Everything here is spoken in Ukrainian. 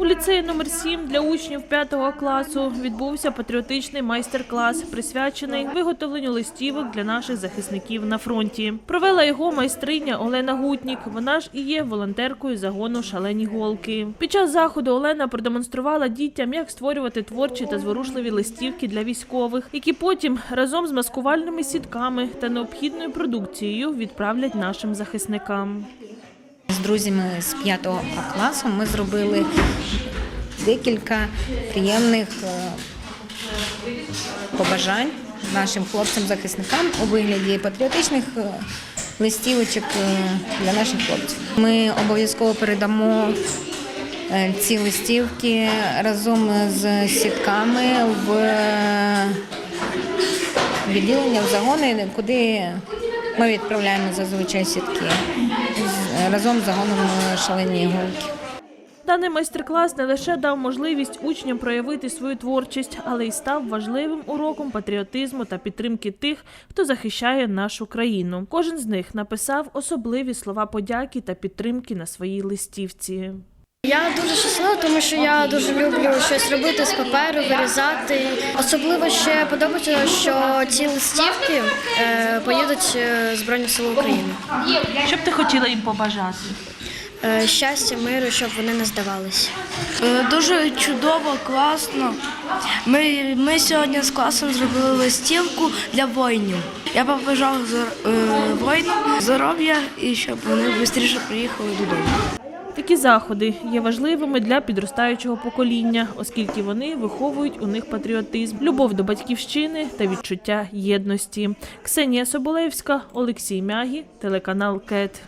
У ліцеї номер 7 для учнів 5 класу відбувся патріотичний майстер-клас, присвячений виготовленню листівок для наших захисників на фронті. Провела його майстриня Олена Гутнік. Вона ж і є волонтеркою загону Шалені голки. Під час заходу Олена продемонструвала дітям, як створювати творчі та зворушливі листівки для військових, які потім разом з маскувальними сітками та необхідною продукцією відправлять нашим захисникам. З друзями з 5 класу ми зробили декілька приємних е, побажань нашим хлопцям-захисникам у вигляді патріотичних е, листівочок е, для наших хлопців. Ми обов'язково передамо ці листівки разом з сітками в відділення в загони, куди ми відправляємо зазвичай сітки разом з загоном шалені голки. Даний майстер-клас не лише дав можливість учням проявити свою творчість, але й став важливим уроком патріотизму та підтримки тих, хто захищає нашу країну. Кожен з них написав особливі слова подяки та підтримки на своїй листівці. Я дуже щаслива, тому що я дуже люблю щось робити з паперу, вирізати. Особливо ще подобається, що ці листівки е, поїдуть е, Збройні Сили України. Що б ти хотіла їм побажати? Е, щастя, миру, щоб вони не здавалися. Е, Дуже чудово, класно. Ми, ми сьогодні з класом зробили листівку для воїнів. Я побажав е, воїнам здоров'я і щоб вони швидше приїхали додому. Такі заходи є важливими для підростаючого покоління, оскільки вони виховують у них патріотизм, любов до батьківщини та відчуття єдності. Ксенія Соболевська, Олексій Мягі, телеканал КЕТ.